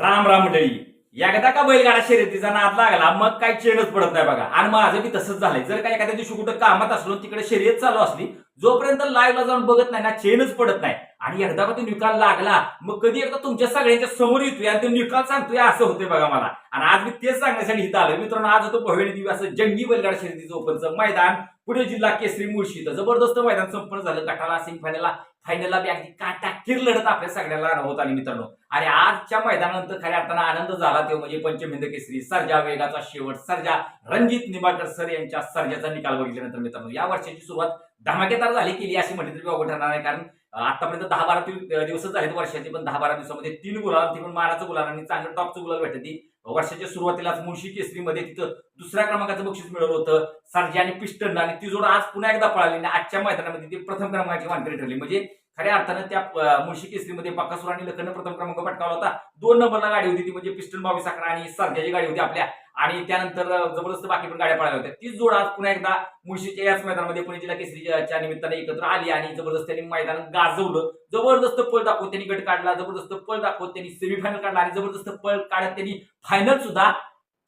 राम राम मंडळी. एकदा का बैलगाडा शर्यतीचा नाद लागला मग काही चेनच पडत नाही बघा. आणि माझं बी तसंच झालंय. जर का एखाद्या दिवशी कुठं कामात असलो तिकडे शर्यत चालू असली जोपर्यंत लाईव्हला जाऊन बघत नाही ना चेनच पडत नाही. एकदा का तो निकाल लागला मग कधी एकदा तुमच्या सगळ्यांच्या समोर येतोय आणि तो निकाल सांगतोय असं होतंय बघा मला. आणि आज मी तेच सांगण्यासाठी इथं आलोय. मित्रांनो आज होतो देवी असं जंगी बैलगाडा शर्यतीचं ओपनचं मैदान पुणे जिल्हा केसरी मुळशी जबरदस्त मैदान संपन्न झालं. गटाला सिंग फायनलला फायनलला बी अगदी काटाकीर लढत आपल्या सगळ्यांना होत आली मित्रांनो. आणि आजच्या मैदानानंतर खऱ्या अर्थानं आनंद झाला तो म्हणजे पंचमिंद केसरी. सर्जा वेगाचा शेवट. सर्जा रणजित निंबाळकर सर यांच्या सर्जाचा निकाल बघितल्यानंतर मित्रांनो या वर्षाची सुरुवात धमाकेदार झाली केली अशी म्हटली तरी वावगं ठरणार नाही. कारण आतापर्यंत दहा बारा दिवसच आहेत वर्षाचे पण दहा बारा दिवसामध्ये तीन गुलाल ती पण माराचं गुलाल आणि चांगलं टॉपचं गुलाल भेटत. ती वर्षाच्या सुरुवातीलाच मुळशी केसरीमध्ये तिथं दुसऱ्या क्रमांकाचं बक्षीस मिळवलं होतं. सरजी आणि पिस्टन आणि ती जोड आज पुन्हा एकदा पळाली आणि आजच्या मैदानामध्ये ती प्रथम क्रमांकाची मानकरी ठरली. म्हणजे खऱ्या अर्थानं त्या मुळशी केसरीमध्ये बाकासूर आणि लखन प्रथम क्रमांक पटकावला होता. दोन नंबरला गाडी होती ती म्हणजे पिस्टन बावीस अकरा आणि सारख्याची गाडी होती आपल्या. आणि त्यानंतर जबरदस्त बाकी पण गाड्या पळाल्या होत्या. तीच जोड आज पुन्हा एकदा मुळशीच्या याच मैदानामध्ये पुणे जिल्हा केसरीच्या निमित्ताने एकत्र आली आणि जबरदस्त त्यांनी मैदान गाजवलं. जबरदस्त पळ दाखवत त्यांनी गट काढला जबरदस्त पळ दाखवत त्यांनी सेमीफायनल काढला आणि जबरदस्त पळ काढत त्यांनी फायनल सुद्धा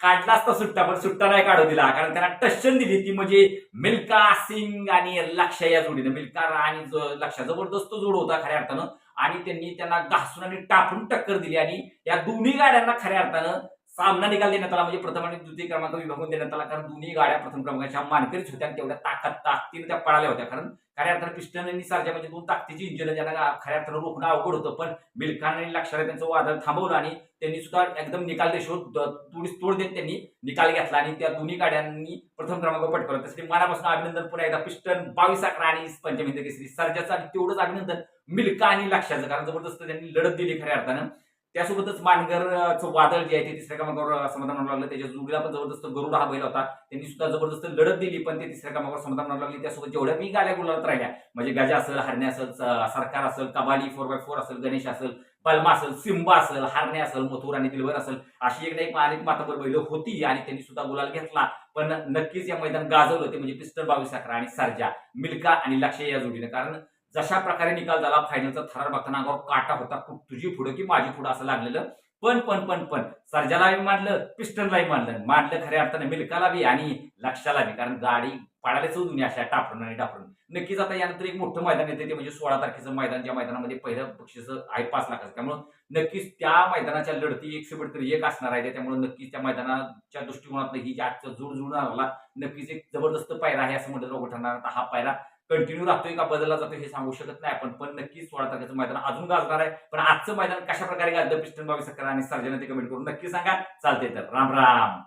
काढला असता सुट्टा पण सुट्टा नाही काढू दिला कारण त्यांना टशन दिली ती म्हणजे मिल्का सिंग आणि लक्ष्या या जोडीनं. मिल्का आणि ज- लक्ष्या जबरदस्त जोड होता खऱ्या अर्थानं. आणि त्यांनी त्यांना घासून आणि टाकून टक्कर दिली. आणि या दोन्ही गाड्यांना खऱ्या अर्थानं सामना निकाल देण्यात आला म्हणजे प्रथम आणि द्वितीय क्रमांक विभागून देण्यात आला. कारण दोन्ही गाड्या प्रथम क्रमांकाच्या मानकरीच होत्या आणि तेवढ्या ताकद ताकदीने त्या पळाल्या होत्या. कारण खऱ्या अर्थानं पिस्टन आणि सारख्या म्हणजे दोन ताकदीची इंजिन ज्यांना खऱ्या अर्थानं रोखणं अवघड होतं. पण मिल्खान आणि लक्षाने त्यांचं वादळ थांबवलं आणि त्यांनी सुद्धा एकदम निकाल रेषेवर तोडीस तोड देत त्यांनी निकाल घेतला आणि त्या दोन्ही गाड्यांनी प्रथम क्रमांक पटकवला. त्यासाठी मनापासून अभिनंदन पुन्हा एकदा. पिस्टन बावीस अकरा आणि पंचमिंद केसरी. सर्जाचं आणि तेवढंच अभिनंदन मिल्का आणि लक्षाचं. कारण जबरदस्त त्यांनी लढत दिली खऱ्या अर्थानं. त्यासोबतच मानगरचं वादळ जे आहे ते तिसऱ्या क्रमांकावर समाधान होऊ लागलं. त्याच्या जुगला पण जबरदस्त गरुड हा बैल होता. त्यांनी सुद्धा जबरदस्त लढत दिली पण ते तिसऱ्या क्रमांकावर समाधान होऊ लागली. त्यासोबत जेवढ्या मी गाड्या गुलात राहिल्या म्हणजे गजा असेल हरण्या असेल सरकार असेल कबाली फोर बाय फोर असेल गणेश असेल पल्मा असेल सिंबा असेल हारणे असेल मथुर आणि दिलवर असेल अशी एक ना एक अनेक माताबर बैल होती आणि त्यांनी सुद्धा गुलाल घेतला. पण नक्कीच या मैदान गाजवलं ते म्हणजे पिस्टल बावीस अकरा आणि सरजा मिल्का आणि लक्ष या जोडीनं. कारण जशा प्रकारे निकाल झाला फायनलचा थरार बघताना अंगावर काटा होता. तुझी पुढं की माझी पुढं असं लागलेलं. पण पण पण पण सर्जालाही मानलं पिस्टनलाही मानलं. मानलं खऱ्या अर्थानं मिल्काला बी आणि लक्षाला बी. कारण गाडी पाडायला दोन्ही अशा टापरून आणि टापरून. नक्कीच आता यानंतर एक मोठं मैदान येते ते म्हणजे सोळा तारखेचं मैदान ज्या मैदानामध्ये पहिलं बक्षीस आहे पाच लाखाचं. त्यामुळं नक्कीच त्या मैदानाच्या लढती एक शेवट तरी एक असणार आहे. त्यामुळे नक्कीच त्या मैदानाच्या दृष्टिकोनातनं ही जी आजचा जोड जुळून आला नक्कीच एक जबरदस्त पायरा आहे असं म्हटलं ठरणार. आता हा पायरा कंटिन्यू राहतोय का बदलला जातोय हे सांगू शकत नाही आपण. पण नक्कीच सोळा तारखेचं मैदान अजून गाजणार आहे. पण आजचं मैदान कशा प्रकारे गाजलं पिस्टन बावीस अकरा आणि सर्जन ते कमेंट करून नक्की सांगा. चालते तर राम राम.